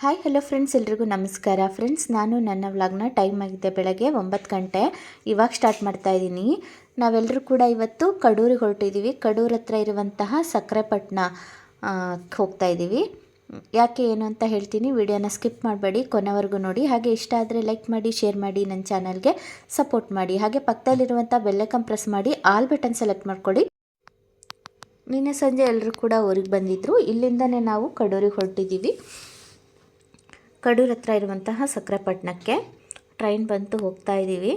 Hi hello friends ಎಲ್ರಿಗೂ ನಮಸ್ಕಾರ. Friends ನಾನು ನನ್ನ ವ್ಲಾಗ್ನ ಟೈಮ್ ಆಗಿದೆ ಬೆಳಗ್ಗೆ ಒಂಬತ್ತು ಗಂಟೆ. ಇವಾಗ ಸ್ಟಾರ್ಟ್ ಮಾಡ್ತಾ ಇದ್ದೀನಿ. ನಾವೆಲ್ಲರೂ ಕೂಡ ಇವತ್ತು ಕಡೂರಿಗೆ ಹೊರಟಿದ್ದೀವಿ. ಕಡೂರ್ ಹತ್ರ ಇರುವಂತಹ ಸಕ್ಕರೆಪಟ್ಟಣ ಹೋಗ್ತಾ ಇದ್ದೀವಿ. ಯಾಕೆ ಏನು ಅಂತ ಹೇಳ್ತೀನಿ. ವಿಡಿಯೋನ ಸ್ಕಿಪ್ ಮಾಡಬೇಡಿ. ಕೊನೆವರೆಗೂ ನೋಡಿ. ಹಾಗೆ ಇಷ್ಟ ಆದರೆ ಲೈಕ್ ಮಾಡಿ ಶೇರ್ ಮಾಡಿ ನನ್ನ ಚಾನಲ್ಗೆ ಸಪೋರ್ಟ್ ಮಾಡಿ. ಹಾಗೆ ಪಕ್ಕದಲ್ಲಿರುವಂಥ ಬೆಲ್ಲೈಕನ್ ಪ್ರೆಸ್ ಮಾಡಿ ಆಲ್ ಬಟನ್ ಸೆಲೆಕ್ಟ್ ಮಾಡ್ಕೊಳ್ಳಿ. ನಿನ್ನೆ ಸಂಜೆ ಎಲ್ಲರೂ ಕೂಡ ಊರಿಗೆ ಬಂದಿದ್ದರು ಇಲ್ಲಿಂದನೇ ನಾವು ಕಡೂರಿಗೆ ಹೊರಟಿದ್ದೀವಿ. ಕಡೂರ್ ಹತ್ರ ಇರುವಂತಹ ಸಕ್ಕರೆಪಟ್ಟಣಕ್ಕೆ ಟ್ರೈನ್ ಬಂತು ಹೋಗ್ತಾ ಇದ್ದೀವಿ.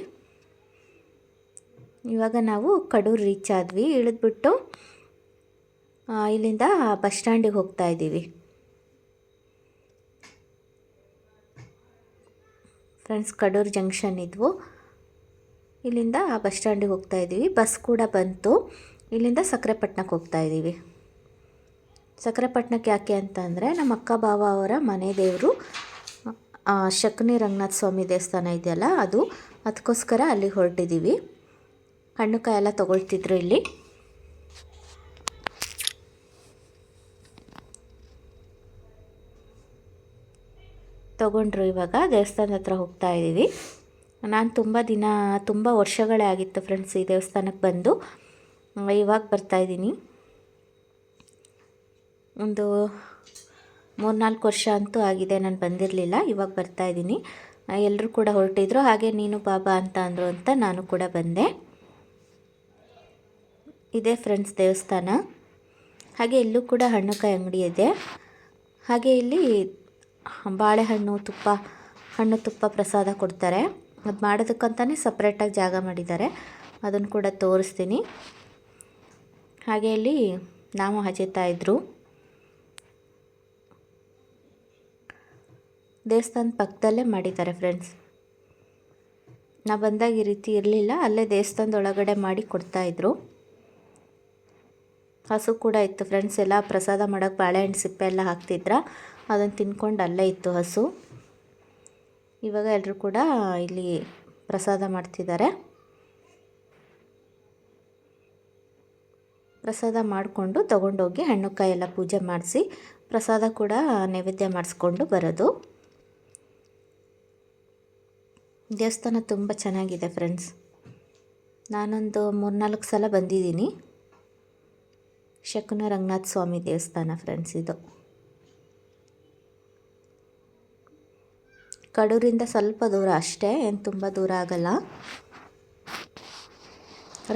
ಇವಾಗ ನಾವು ಕಡೂರು ರೀಚ್ ಆದ್ವಿ. ಇಳಿದ್ಬಿಟ್ಟು ಇಲ್ಲಿಂದ ಬಸ್ ಸ್ಟ್ಯಾಂಡಿಗೆ ಹೋಗ್ತಾ ಇದ್ದೀವಿ. ಫ್ರೆಂಡ್ಸ್, ಕಡೂರು ಜಂಕ್ಷನ್ ಇದ್ವು ಇಲ್ಲಿಂದ ಬಸ್ ಸ್ಟ್ಯಾಂಡಿಗೆ ಹೋಗ್ತಾ ಇದ್ದೀವಿ. ಬಸ್ ಕೂಡ ಬಂತು. ಇಲ್ಲಿಂದ ಸಕ್ಕರೆಪಟ್ಟಣಕ್ಕೆ ಹೋಗ್ತಾ ಇದ್ದೀವಿ. ಸಕ್ಕರೆಪಟ್ಟಣಕ್ಕೆ ಯಾಕೆ ಅಂತಂದರೆ ನಮ್ಮ ಅಕ್ಕ ಬಾವ ಅವರ ಮನೆ ದೇವರು ಶಕುನಿ ರಂಗನಾಥ ಸ್ವಾಮಿ ದೇವಸ್ಥಾನ ಇದೆಯಲ್ಲ ಅದು. ಅದಕ್ಕೋಸ್ಕರ ಅಲ್ಲಿ ಹೊರಟಿದ್ದೀವಿ ಹಣ್ಣು ಕಾಯಿ ಎಲ್ಲ ತೊಗೊಳ್ತಿದ್ರು ಇಲ್ಲಿ. ತೊಗೊಂಡ್ರು ಇವಾಗ, ದೇವಸ್ಥಾನದ ಹತ್ರ ಹೋಗ್ತಾ ಇದ್ದೀವಿ ನಾನು ತುಂಬ ದಿನ, ತುಂಬ ವರ್ಷಗಳೇ ಆಗಿತ್ತು ಫ್ರೆಂಡ್ಸ್ ಈ ದೇವಸ್ಥಾನಕ್ಕೆ ಬಂದು. ಇವಾಗ ಬರ್ತಾ ಇದ್ದೀನಿ. ಒಂದು ಮೂರ್ನಾಲ್ಕು ವರ್ಷ ಅಂತೂ ಆಗಿದೆ, ನಾನು ಬಂದಿರಲಿಲ್ಲ, ಇವಾಗ ಬರ್ತಾ ಇದ್ದೀನಿ. ಎಲ್ಲರೂ ಕೂಡ ಹೊರಟಿದ್ರು, ಹಾಗೆ ನೀನು ಬಾಬಾ ಅಂತ ಅಂದರು ಅಂತ ನಾನು ಕೂಡ ಬಂದೆ. ಇದೆ ಫ್ರೆಂಡ್ಸ್ ದೇವಸ್ಥಾನ. ಹಾಗೆ ಎಲ್ಲೂ ಕೂಡ ಹಣ್ಣುಕಾಯಿ ಅಂಗಡಿ ಇದೆ. ಹಾಗೆ ಇಲ್ಲಿ ಬಾಳೆಹಣ್ಣು, ತುಪ್ಪ, ಹಣ್ಣು ತುಪ್ಪ ಪ್ರಸಾದ ಕೊಡ್ತಾರೆ. ಅದು ಮಾಡೋದಕ್ಕಂತಲೇ ಸಪ್ರೇಟಾಗಿ ಜಾಗ ಮಾಡಿದ್ದಾರೆ. ಅದನ್ನು ಕೂಡ ತೋರಿಸ್ತೀನಿ. ಹಾಗೆ ಇಲ್ಲಿ ನಾವು ಹಚ್ಚುತ್ತಾ ಇದ್ದರು ದೇವಸ್ಥಾನದ ಪಕ್ಕದಲ್ಲೇ ಮಾಡಿದ್ದಾರೆ ಫ್ರೆಂಡ್ಸ್ ನಾ ಬಂದಾಗ ಈ ರೀತಿ ಇರಲಿಲ್ಲ, ಅಲ್ಲೇ ದೇವಸ್ಥಾನದ ಒಳಗಡೆ ಮಾಡಿ ಕೊಡ್ತಾಯಿದ್ರು ಹಸು ಕೂಡ ಇತ್ತು ಫ್ರೆಂಡ್ಸ್ ಎಲ್ಲ ಪ್ರಸಾದ ಮಾಡೋಕ್ಕೆ ಬಾಳೆಹಣ್ಣು, ಸಿಪ್ಪೆ ಎಲ್ಲ ಹಾಕ್ತಿದ್ರ. ಅದನ್ನು ತಿನ್ಕೊಂಡು ಅಲ್ಲೇ ಇತ್ತು ಹಸು. ಇವಾಗ ಎಲ್ಲರೂ ಕೂಡ ಇಲ್ಲಿ ಪ್ರಸಾದ ಮಾಡ್ತಿದ್ದಾರೆ. ಪ್ರಸಾದ ಮಾಡಿಕೊಂಡು ತೊಗೊಂಡೋಗಿ ಹಣ್ಣು ಕಾಯಿ ಎಲ್ಲ ಪೂಜೆ ಮಾಡಿಸಿ ಪ್ರಸಾದ ಕೂಡ ನೈವೇದ್ಯ ಮಾಡಿಸ್ಕೊಂಡು ಬರೋದು. ದೇವಸ್ಥಾನ ತುಂಬ ಚೆನ್ನಾಗಿದೆ ಫ್ರೆಂಡ್ಸ್. ನಾನೊಂದು ಮೂರ್ನಾಲ್ಕು ಸಲ ಬಂದಿದ್ದೀನಿ. ಶಕುನ ರಂಗನಾಥ ಸ್ವಾಮಿ ದೇವಸ್ಥಾನ ಫ್ರೆಂಡ್ಸ್ ಇದು. ಕಡೂರಿಂದ ಸ್ವಲ್ಪ ದೂರ ಅಷ್ಟೇ, ಏನು ತುಂಬ ದೂರ ಆಗಲ್ಲ.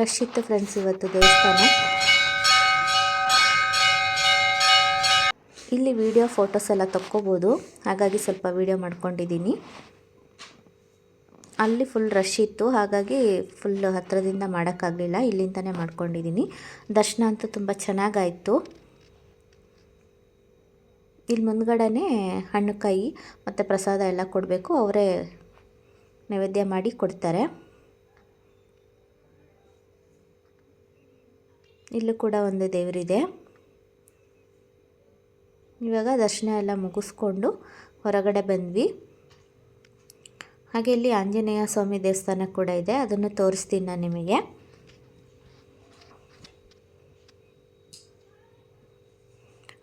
ರಶ್ ಇತ್ತು ಫ್ರೆಂಡ್ಸ್ ಇವತ್ತು ದೇವಸ್ಥಾನ. ಇಲ್ಲಿ ವಿಡಿಯೋ ಫೋಟೋಸ್ ಎಲ್ಲ ತಕ್ಕೋಬೋದು. ಹಾಗಾಗಿ ಸ್ವಲ್ಪ ವಿಡಿಯೋ ಮಾಡ್ಕೊಂಡಿದ್ದೀನಿ. ಅಲ್ಲಿ ಫುಲ್ ರಶ್ ಇತ್ತು. ಹಾಗಾಗಿ ಫುಲ್ ಹತ್ತಿರದಿಂದ ಮಾಡೋಕ್ಕಾಗಲಿಲ್ಲ. ಇಲ್ಲಿಂದನೇ ಮಾಡ್ಕೊಂಡಿದ್ದೀನಿ. ದರ್ಶನ ಅಂತೂ ತುಂಬ ಚೆನ್ನಾಗಾಯಿತು. ಇಲ್ಲಿ ಮುಂದ್ಗಡೆನೇ ಹಣ್ಣುಕಾಯಿ ಮತ್ತು ಪ್ರಸಾದ ಎಲ್ಲ ಕೊಡಬೇಕು. ಅವರೇ ನೈವೇದ್ಯ ಮಾಡಿ ಕೊಡ್ತಾರೆ. ಇಲ್ಲೂ ಕೂಡ ಒಂದು ದೇವರಿದೆ. ಇವಾಗ ದರ್ಶನ ಎಲ್ಲ ಮುಗಿಸ್ಕೊಂಡು ಹೊರಗಡೆ ಬಂದ್ವಿ. ಹಾಗೆ ಇಲ್ಲಿ ಆಂಜನೇಯ ಸ್ವಾಮಿ ದೇವಸ್ಥಾನ ಕೂಡ ಇದೆ. ಅದನ್ನು ತೋರಿಸ್ತೀನಿ ನಾನು ನಿಮಗೆ.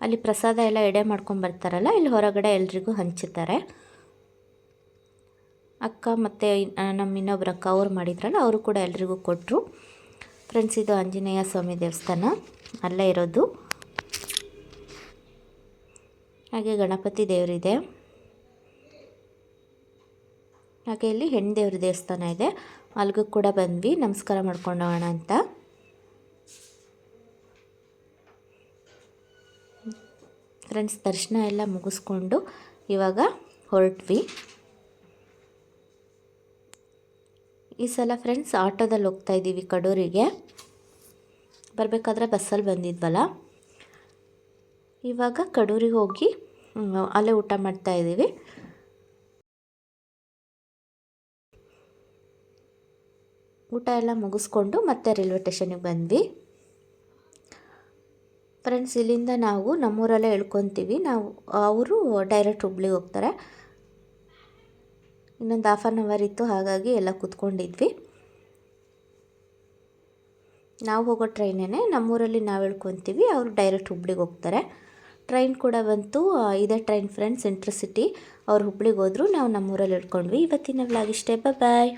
ಅಲ್ಲಿ ಪ್ರಸಾದ ಎಲ್ಲ ಎಡೆ ಮಾಡ್ಕೊಂಡು ಬರ್ತಾರಲ್ಲ, ಇಲ್ಲಿ ಹೊರಗಡೆ ಎಲ್ರಿಗೂ ಹಂಚುತ್ತಾರೆ ಅಕ್ಕ ಮತ್ತು ನಮ್ಮ ಇನ್ನೊಬ್ರು ಅಕ್ಕ ಅವ್ರು ಮಾಡಿದ್ರಲ್ಲ, ಅವರು ಕೂಡ ಎಲ್ರಿಗೂ ಕೊಟ್ಟರು ಫ್ರೆಂಡ್ಸ್ ಇದು ಆಂಜನೇಯ ಸ್ವಾಮಿ ದೇವಸ್ಥಾನ. ಅಲ್ಲೇ ಇರೋದು. ಹಾಗೆ ಗಣಪತಿ ದೇವರಿದೆ. ಹಾಗೆ ಇಲ್ಲಿ ಹೆಣ್ಣು ದೇವ್ರ ದೇವಸ್ಥಾನ ಇದೆ. ಅಲ್ಲಿಗೂ ಕೂಡ ಬಂದ್ವಿ. ನಮಸ್ಕಾರ ಮಾಡ್ಕೊಂಡು ಹೋಗೋಣ ಅಂತ. ಫ್ರೆಂಡ್ಸ್ ದರ್ಶನ ಎಲ್ಲ ಮುಗಿಸ್ಕೊಂಡು ಇವಾಗ ಹೊರಟ್ವಿ. ಈ ಸಲ ಫ್ರೆಂಡ್ಸ್ ಆಟೋದಲ್ಲಿ ಹೋಗ್ತಾ ಇದ್ದೀವಿ ಕಡೂರಿಗೆ. ಬರಬೇಕಾದ್ರೆ ಬಸ್ಸಲ್ಲಿ ಬಂದಿದ್ವಲ್ಲ. ಇವಾಗ ಕಡೂರಿಗೆ ಹೋಗಿ ಅಲ್ಲೇ ಊಟ ಮಾಡ್ತಾ ಇದ್ದೀವಿ ಊಟ ಎಲ್ಲ ಮುಗಿಸ್ಕೊಂಡು ಮತ್ತೆ ರೈಲ್ವೆ ಸ್ಟೇಷನಿಗೆ ಬಂದ್ವಿ. ಫ್ರೆಂಡ್ಸ್ ಇಲ್ಲಿಂದ ನಾವು ನಮ್ಮೂರಲ್ಲೇ ಇಳ್ಕೊತೀವಿ. ನಾವು, ಅವರು ಡೈರೆಕ್ಟ್ ಹುಬ್ಳಿಗೆ ಹೋಗ್ತಾರೆ. ಇನ್ನೊಂದು ಹಾಫ್ ಆನ್ ಅವರ್ ಇತ್ತು, ಹಾಗಾಗಿ ಎಲ್ಲ ಕೂತ್ಕೊಂಡಿದ್ವಿ. ನಾವು ಹೋಗೋ ಟ್ರೈನೇ ನಮ್ಮೂರಲ್ಲಿ ನಾವು ಇಳ್ಕೊತೀವಿ, ಅವರು ಡೈರೆಕ್ಟ್ ಹುಬ್ಳಿಗೆ ಹೋಗ್ತಾರೆ. ಟ್ರೈನ್ ಕೂಡ ಬಂತು ಇದೇ ಟ್ರೈನ್ ಫ್ರೆಂಡ್ಸ್ ಇಂಟ್ರಸಿಟಿ ಅವ್ರು ಹುಬ್ಳಿಗೆ ಹೋದ್ರು, ನಾವು ನಮ್ಮೂರಲ್ಲಿ ಇಳ್ಕೊಂಡ್ವಿ. ಇವತ್ತಿನ ವ್ಲಾಗ್ ಇಷ್ಟೇ ಬಾಯ್